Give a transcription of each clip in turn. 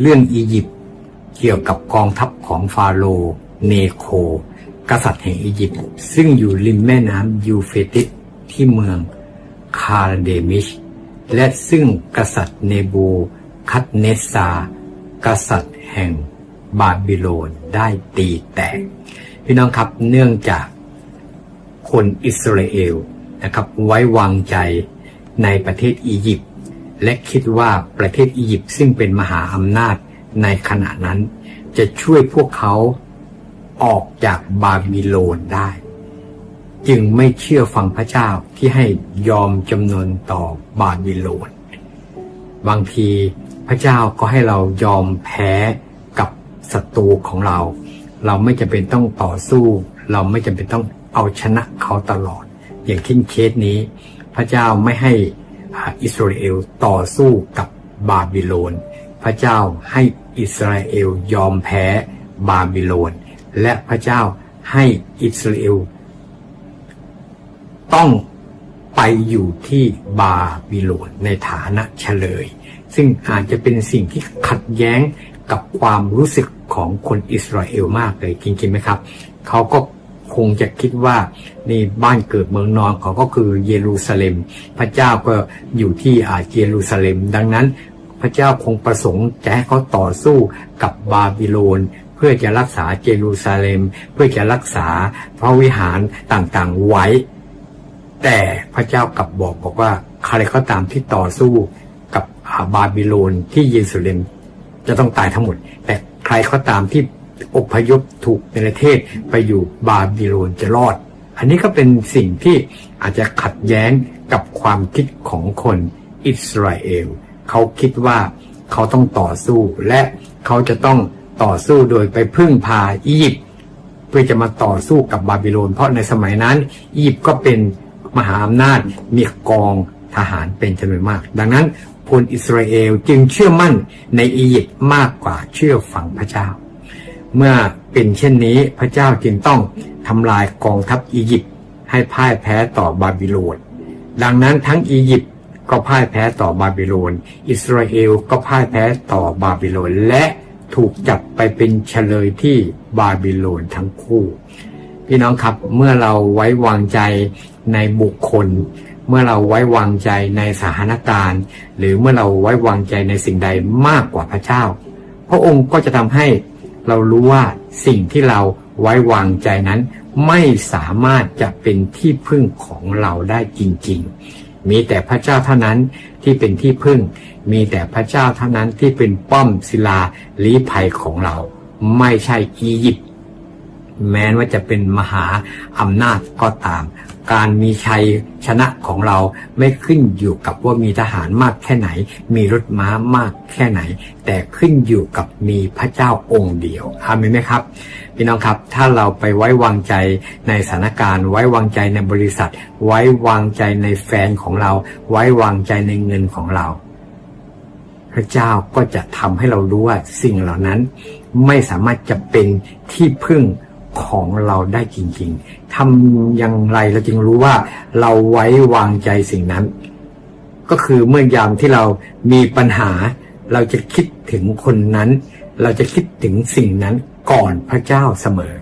เรื่องอียิปต์เกี่ยวกับกองทัพของฟาโรห์เนโค กษัตริย์แห่งอียิปต์ซึ่งอยู่ริมแม่น้ำยูเฟติสที่เมืองคาร์เดมิช และซึ่งกษัตริย์เนบูคัดเนซากษัตริย์แห่งบาบิโลนได้ตีแตก พี่น้องครับเนื่องจากคนอิสราเอลนะครับไว้วางใจในประเทศอียิปต์ และคิดว่าประเทศอียิปต์ซึ่งเป็นมหาอำนาจในขณะนั้น จะช่วยพวกเขาออกจากบาบิโลนได้ จึงไม่เชื่อฟังพระเจ้าที่ให้ยอมจำนนต่อบาบิโลน บางทีพระเจ้าก็ให้เรายอมแพ้กับศัตรูของเรา เราไม่จำเป็นต้องต่อสู้ เราไม่จำเป็นต้องเอาชนะเขาตลอด อย่างเช่นเคสนี้ พระเจ้าไม่ให้ อิสราเอลต่อสู้กับบาบิโลน พระเจ้าให้อิสราเอลยอมแพ้บาบิโลน และพระเจ้าให้อิสราเอลต้องไปอยู่ที่บาบิโลนในฐานะเฉลย ซึ่งอาจจะเป็นสิ่งที่ขัดแย้งกับความรู้สึกของคนอิสราเอลมากเลยจริงๆไหมครับ เขาก็ คงจะคิดว่านี่บ้านเกิดเมืองนอนเขาก็คือเยรูซาเล็ม พระเจ้าก็อยู่ที่อาเยรูซาเล็ม ดังนั้น พระเจ้าคงประสงค์จะให้เขาต่อสู้กับบาบิโลนเพื่อจะรักษาเยรูซาเล็ม เพื่อจะรักษาพระวิหารต่างๆไว้ แต่พระเจ้ากลับบอกบอกว่าใครก็ตามที่ต่อสู้กับอาบาบิโลนที่เยรูซาเล็ม จะต้องตายทั้งหมด แต่ใครก็ตามที่ อพยพถูกในประเทศไปอยู่บาบิโลนจะรอด อันนี้ก็เป็นสิ่งที่อาจจะขัดแย้งกับความคิดของคนอิสราเอลเขาคิดว่าเขาต้องต่อสู้และเขาจะต้องต่อสู้โดยไปพึ่งพาอียิปต์เพื่อจะมาต่อสู้กับบาบิโลน เพราะในสมัยนั้น อียิปต์ก็เป็นมหาอำนาจมีกองทหารเป็นจำนวนมาก ดังนั้นพลอิสราเอลจึงเชื่อมั่นในอียิปต์มากกว่าเชื่อฟังพระเจ้า เมื่อเป็นเช่นนี้พระเจ้าจึงต้องทำลายกองทัพอียิปต์ให้พ่ายแพ้ต่อบาบิโลน ดังนั้นทั้งอียิปต์ก็พ่ายแพ้ต่อบาบิโลน อิสราเอลก็พ่ายแพ้ต่อบาบิโลน และถูกจับไปเป็นเฉลยที่บาบิโลนทั้งคู่ พี่น้องครับเมื่อเราไว้วางใจในบุคคล เมื่อเราไว้วางใจในสถานการณ์ หรือเมื่อเราไว้วางใจในสิ่งใดมากกว่าพระเจ้า พระองค์ก็จะทำให้ เรารู้ว่าสิ่งที่เราไว้วางใจนั้น ไม่สามารถจะเป็นที่พึ่งของเราได้จริง ๆ มีแต่พระเจ้าเท่านั้นที่เป็นที่พึ่ง มีแต่พระเจ้าเท่านั้นที่เป็นป้อมศิลาลี้ภัยของเรา ไม่ใช่อียิปต์แม้ว่าจะเป็นมหาอำนาจก็ตาม การมีชัยชนะของเราไม่ขึ้นอยู่กับว่ามีทหารมากแค่ไหน มีรถม้ามากแค่ไหน แต่ขึ้นอยู่กับมีพระเจ้าองค์เดียวอามนไหมครับ พี่น้องครับ ถ้าเราไปไว้วางใจในสถานการณ์ ไว้วางใจในบริษัท ไว้วางใจในแฟนของเรา ไว้วางใจในเงินของเรา พระเจ้าก็จะทำให้เรารู้ว่าสิ่งเหล่านั้น ไม่สามารถจะเป็นที่พึ่ง ของเราได้จริง ๆทำอย่างไรเราจึงรู้ว่าเราไว้วางใจสิ่งนั้น ก็คือเมื่อยามที่เรามีปัญหา เราจะคิดถึงคนนั้น เราจะคิดถึงสิ่งนั้นก่อนพระเจ้าเสมอ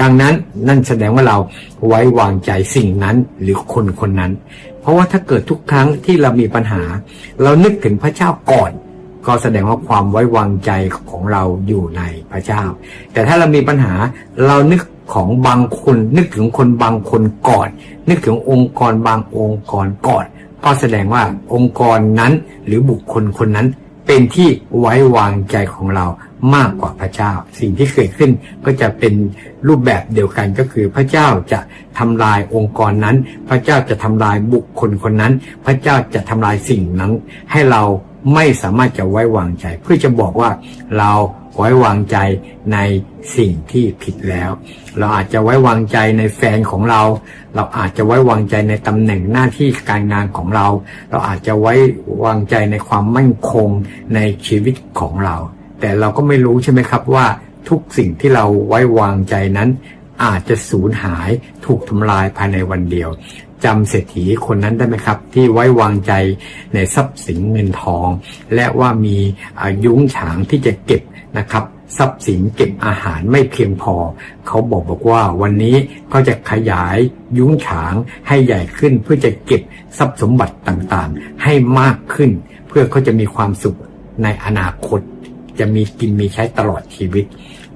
ดังนั้นนั่นแสดงว่าเราไว้วางใจสิ่งนั้นหรือคนคนนั้น เพราะว่าถ้าเกิดทุกครั้งที่เรามีปัญหา เรานึกถึงพระเจ้าก่อน ก็แสดงว่าความไว้วางใจของเราอยู่ในพระเจ้า แต่ถ้าเรามีปัญหาเรานึกของบางคน นึกถึงคนบางคนก่อน นึกถึงองค์กรบางองค์กรก่อน ก็แสดงว่าองค์กรนั้นหรือบุคคลคนนั้นเป็นที่ไว้วางใจของเรามากกว่าพระเจ้า สิ่งที่เกิดขึ้นก็จะเป็นรูปแบบเดียวกันก็คือพระเจ้าจะทำลายองค์กรนั้น พระเจ้าจะทำลายบุคคลคนนั้น พระเจ้าจะทำลายสิ่งนั้น ให้เราไม่สามารถจะไว้วางใจ เพื่อจะบอกว่าเราไว้วางใจในสิ่งที่ผิดแล้ว เราอาจจะไว้วางใจในแฟนของเรา เราอาจจะไว้วางใจในตำแหน่งหน้าที่การงานของเรา เราอาจจะไว้วางใจในความมั่นคงในชีวิตของเรา แต่เราก็ไม่รู้ใช่ไหมครับว่าทุกสิ่งที่เราไว้วางใจนั้นอาจจะสูญหายถูกทำลายภายในวันเดียว จำเศรษฐีคนนั้นได้ไหมครับ ที่ไว้วางใจในทรัพย์สินเงินทอง และว่ามียุ้งฉางที่จะเก็บนะครับทรัพย์สินเก็บอาหารไม่เพียงพอ เขาบอกบอกว่าวันนี้เขาจะขยายยุ้งฉางให้ใหญ่ขึ้นเพื่อจะเก็บทรัพย์สมบัติต่างๆ ให้มากขึ้น เพื่อเขาจะมีความสุขในอนาคต จะมีกินมีใช้ตลอดชีวิต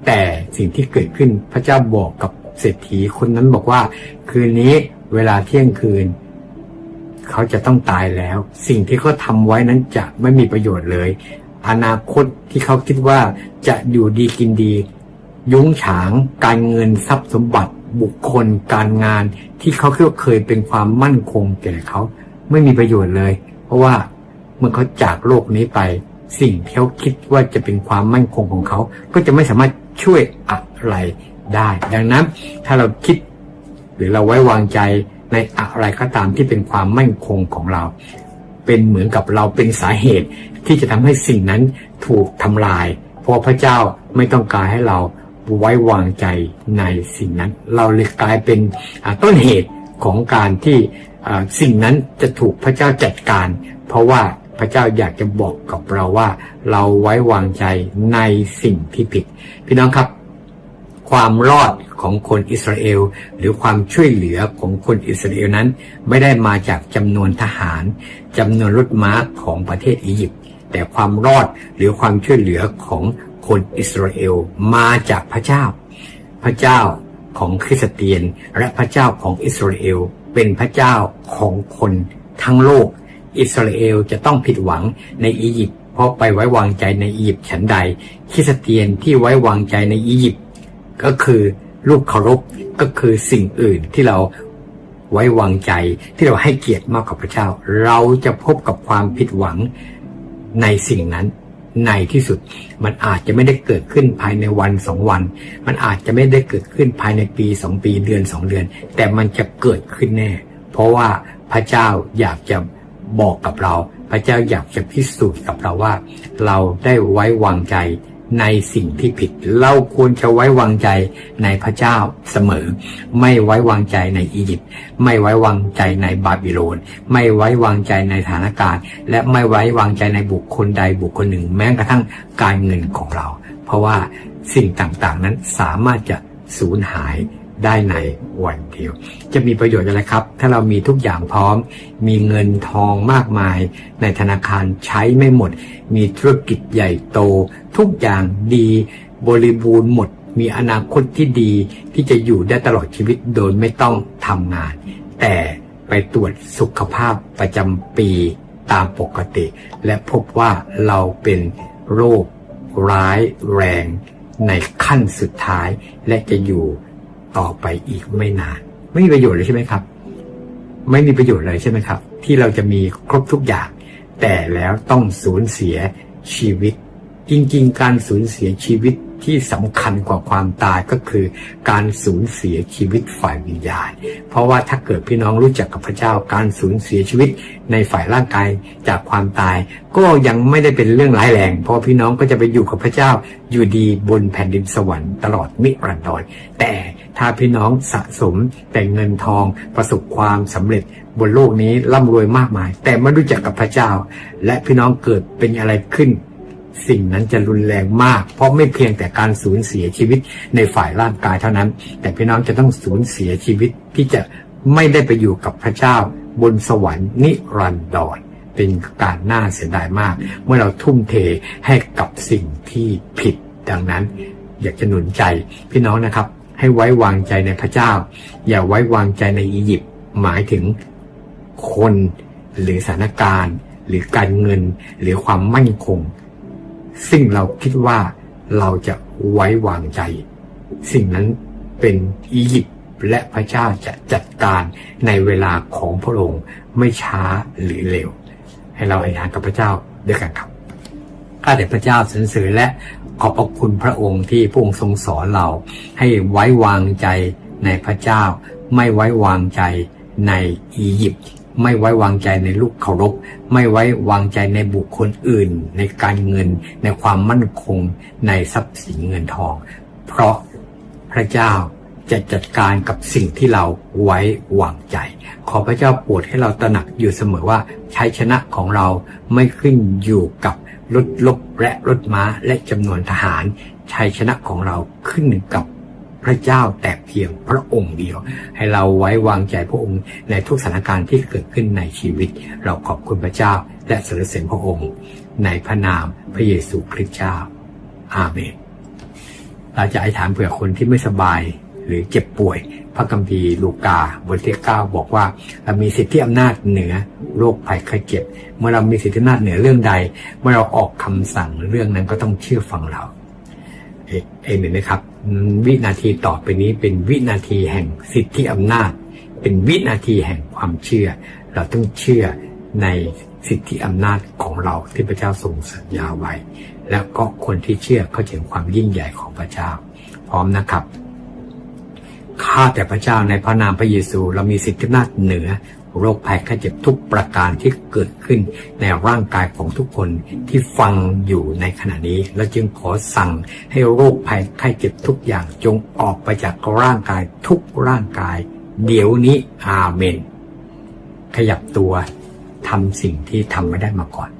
แต่สิ่งที่เกิดขึ้นพระเจ้าบอกกับเศรษฐีคนนั้นบอกว่า คืนนี้ เวลาเที่ยงคืน เขาจะต้องตายแล้ว สิ่งที่เขาทำไว้นั้นจะไม่มีประโยชน์เลย อนาคตที่เขาคิดว่าจะอยู่ดีกินดี ยุ้งฉาง การเงินทรัพย์สมบัติ บุคคล การงาน ที่เขาคิดว่าเคยเป็นความมั่นคงแก่เขา ไม่มีประโยชน์เลย เพราะว่าเมื่อเขาจากโลกนี้ไป สิ่งที่เขาคิดว่าจะเป็นความมั่นคงของเขา ก็จะไม่สามารถช่วยอะไรได้ ดังนั้นถ้าเราคิด หรือเราไว้วางใจในอะไรก็ตามที่เป็นความมั่นคงของเรา เป็นเหมือนกับเราเป็นสาเหตุที่จะทำให้สิ่งนั้นถูกทำลาย เพราะพระเจ้าไม่ต้องการให้เราไว้วางใจในสิ่งนั้น เราเลยกลายเป็นต้นเหตุของการที่สิ่งนั้นจะถูกพระเจ้าจัดการ เพราะว่าพระเจ้าอยากจะบอกกับเราว่า เราไว้วางใจในสิ่งที่ผิด พี่น้องครับ ความรอดของคนอิสราเอล หรือความช่วยเหลือของคนอิสราเอลนั้น ไม่ได้มาจากจำนวนทหารจำนวนรถม้าของประเทศอียิปต์แต่ความรอดหรือความช่วยเหลือของคนอิสราเอลมาจากพระเจ้า พระเจ้าของคริสเตียน และพระเจ้าของอิสราเอลเป็นพระเจ้าของคนทั้งโลก อิสราเอลจะต้องผิดหวังในอียิปต์เพราะไปไว้วางใจในอียิปต์ฉันใด คริสเตียนที่ไว้วางใจในอียิปต์ ก็คือลูกเคารพก็คือสิ่งอื่นที่เราไว้วางใจที่เราให้เกียรติมากกว่าพระเจ้า เราจะพบกับความผิดหวังในสิ่งนั้น ในที่สุดมันอาจจะไม่ได้เกิดขึ้นภายในวันสองวัน มันอาจจะไม่ได้เกิดขึ้นภายในปีสองปีเดือนสองเดือน แต่มันจะเกิดขึ้นแน่ เพราะว่าพระเจ้าอยากจะบอกกับเรา พระเจ้าอยากจะพิสูจน์กับเราว่า เราได้ไว้วางใจ ในสิ่งที่ผิด เราควรจะไว้วางใจในพระเจ้าเสมอ ไม่ไว้วางใจในอียิปต์ไม่ไว้วางใจในบาบิโลน ไม่ไว้วางใจในสถานการณ์ และไม่ไว้วางใจในบุคคลใดบุคคลหนึ่ง แม้กระทั่งการเงินของเรา เพราะว่าสิ่งต่างๆนั้นสามารถจะสูญหาย ได้ในวันเดียว จะมีประโยชน์อะไรครับ ถ้าเรามีทุกอย่างพร้อม มีเงินทองมากมาย ในธนาคารใช้ไม่หมด มีธุรกิจใหญ่โต ทุกอย่างดีบริบูรณ์หมด มีอนาคตที่ดีที่จะอยู่ได้ตลอดชีวิตโดยไม่ต้องทำงาน แต่ไปตรวจสุขภาพประจำปีตามปกติ และพบว่าเราเป็นโรคร้ายแรงในขั้นสุดท้ายและจะอยู่ ต่อไปอีกไม่นาน ไม่มีประโยชน์เลยใช่ไหมครับ ไม่มีประโยชน์เลยใช่ไหมครับ ที่เราจะมีครบทุกอย่าง แต่แล้วต้องสูญเสียชีวิต จริง ๆ การสูญเสียชีวิต ที่สำคัญกว่าความตายก็คือ การสูญเสียชีวิตฝ่ายวิญญาณ เพราะว่าถ้าเกิดพี่น้องรู้จักกับพระเจ้าการสูญเสียชีวิตในฝ่ายร่างกายจากความตาย ก็ยังไม่ได้เป็นเรื่องร้ายแรง เพราะพี่น้องก็จะไปอยู่กับพระเจ้าอยู่ดีบนแผ่นดินสวรรค์ตลอดมิรันดรแต่ถ้าพี่น้องสะสมแต่เงินทองประสบความสำเร็จบนโลกนี้ร่ำรวยมากมาย แต่ไม่รู้จักกับพระเจ้า และพี่น้องเกิดเป็นอะไรขึ้น สิ่งนั้นจะรุนแรงมาก เพราะไม่เพียงแต่การสูญเสียชีวิตในฝ่ายร่างกายเท่านั้น แต่พี่น้องจะต้องสูญเสียชีวิตที่จะไม่ได้ไปอยู่กับพระเจ้าบนสวรรค์นิรันดรเป็นการน่าเสียดายมาก เมื่อเราทุ่มเทให้กับสิ่งที่ผิดดังนั้น อยากจะหนุนใจพี่น้องนะครับ ให้ไว้วางใจในพระเจ้า อย่าไว้วางใจในอียิปต์หมายถึงคนหรือสถานการณ์ หรือการเงินหรือความมั่นคง ซึ่งเราคิดว่าเราจะไว้วางใจ สิ่งนั้นเป็นอียิปต์และพระเจ้าจะจัดการในเวลาของพระองค์ไม่ช้าหรือเร็ว ให้เราอธิษฐานกับพระเจ้าด้วยกันครับข้าแต่พระเจ้าสรรเสริญและขอบพระคุณพระองค์ที่พระองค์ทรงสอนเราให้ไว้วางใจในพระเจ้า ไม่ไว้วางใจในอียิปต์ ไม่ไว้วางใจในลูกเคารพ ไม่ไว้วางใจในบุคคลอื่น ในการเงิน ในความมั่นคง ในทรัพย์สินเงินทอง เพราะพระเจ้าจะจัดการกับสิ่งที่เราไว้วางใจ ขอพระเจ้าโปรดให้เราตระหนักอยู่เสมอว่าชัยชนะของเราไม่ขึ้นอยู่กับรถลบและรถม้าและจำนวนทหารชัยชนะของเราขึ้นกับ พระเจ้าแต่เพียงพระองค์เดียว ให้เราไว้วางใจพระองค์ในทุกสถานการณ์ที่เกิดขึ้นในชีวิต เราขอบคุณพระเจ้าและสรรเสริญพระองค์ ในพระนามพระเยซูคริสต์เจ้า อาเมนเราจะอธิษฐานเผื่อคนที่ไม่สบายหรือเจ็บป่วย พระคัมภีร์ลูกาบทที่เก้าบอกว่า เรามีสิทธิอำนาจเหนือโรคภัยไข้เจ็บ เมื่อเรามีสิทธิอำนาจเหนือเรื่องใด เมื่อเราออกคำสั่งเรื่องนั้นก็ต้องเชื่อฟังเรา เอเอเมนนะครับ วินาทีต่อไปนี้เป็นวินาทีแห่งสิทธิอำนาจ เป็นวินาทีแห่งความเชื่อ เราต้องเชื่อในสิทธิอำนาจของเราที่พระเจ้าทรงสัญญาไว้ แล้วก็คนที่เชื่อเขาจะเห็นความยิ่งใหญ่ของพระเจ้า พร้อมนะครับข้าแต่พระเจ้าในพระนามพระเยซู เรามีสิทธิอำนาจเหนือ โรคภัยไข้เจ็บทุกประการที่เกิดขึ้นในร่างกายของทุกคนที่ฟังอยู่ในขณะนี้ และจึงขอสั่งให้โรคภัยไข้เจ็บทุกอย่างจงออกไปจากร่างกายทุกร่างกาย เดี๋ยวนี้อาเมน ขยับตัวทำสิ่งที่ทำไม่ได้มาก่อน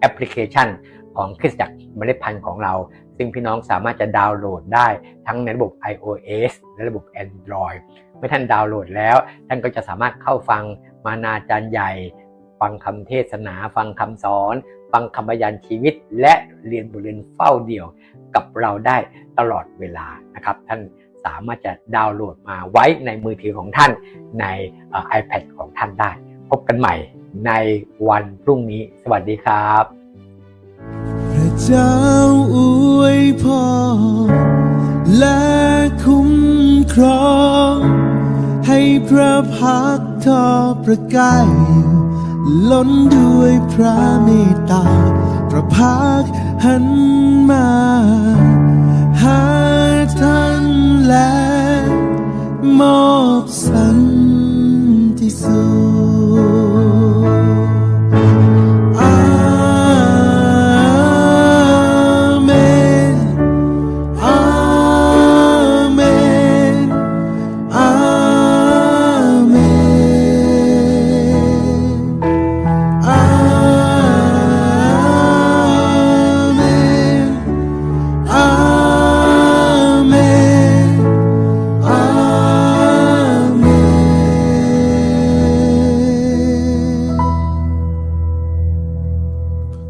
แอปพลิเคชันของคริสตจักรเมล็ดพันธุ์ของเรา ซึ่งพี่น้องสามารถจะดาวน์โหลดได้ทั้งในระบบ iOS และระบบ Android เมื่อท่านดาวน์โหลดแล้ว ท่านก็จะสามารถเข้าฟัง มานาจารย์ใหญ่ ฟังคำเทศนา ฟังคำสอน ฟังคำบรรยายชีวิต และเรียนบทเรียนเฝ้าเดี่ยวกับเราได้ตลอดเวลานะครับ ท่านสามารถจะดาวน์โหลดมาไว้ในมือถือของท่านในเอ่อ iPad ของท่านได้ พบกันใหม่ในวันพรุ่งนี้ สวัสดีครับพระเจ้าอวยพรและคุ้มครอง ให้พระพักทอประกายล้นด้วยพระเมตตา พระพักหันมา หาท่านและมอบสันติสุข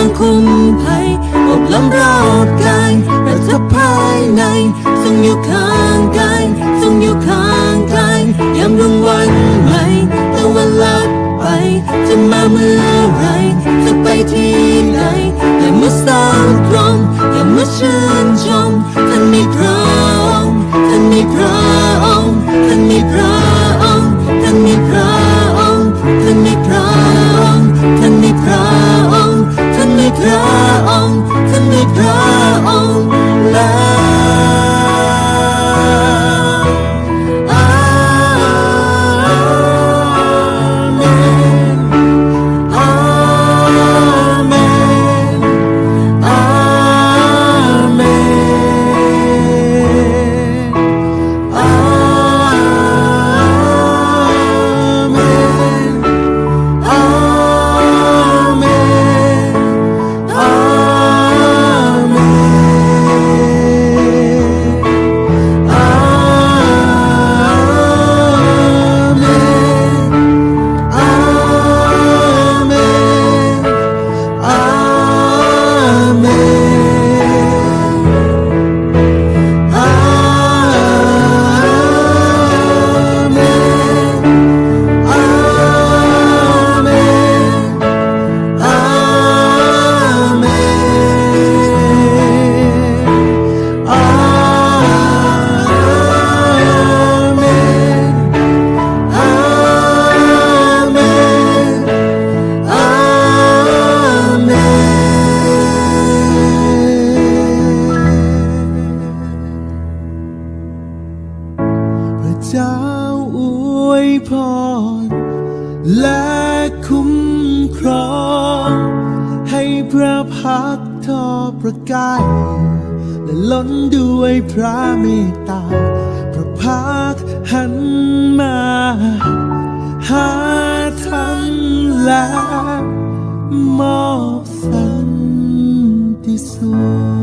างคุ้มภัยอบล้อมรอบกาย และล้นด้วยพระเมตตา พระพักหันมา หาท่านและมอบสันติสุข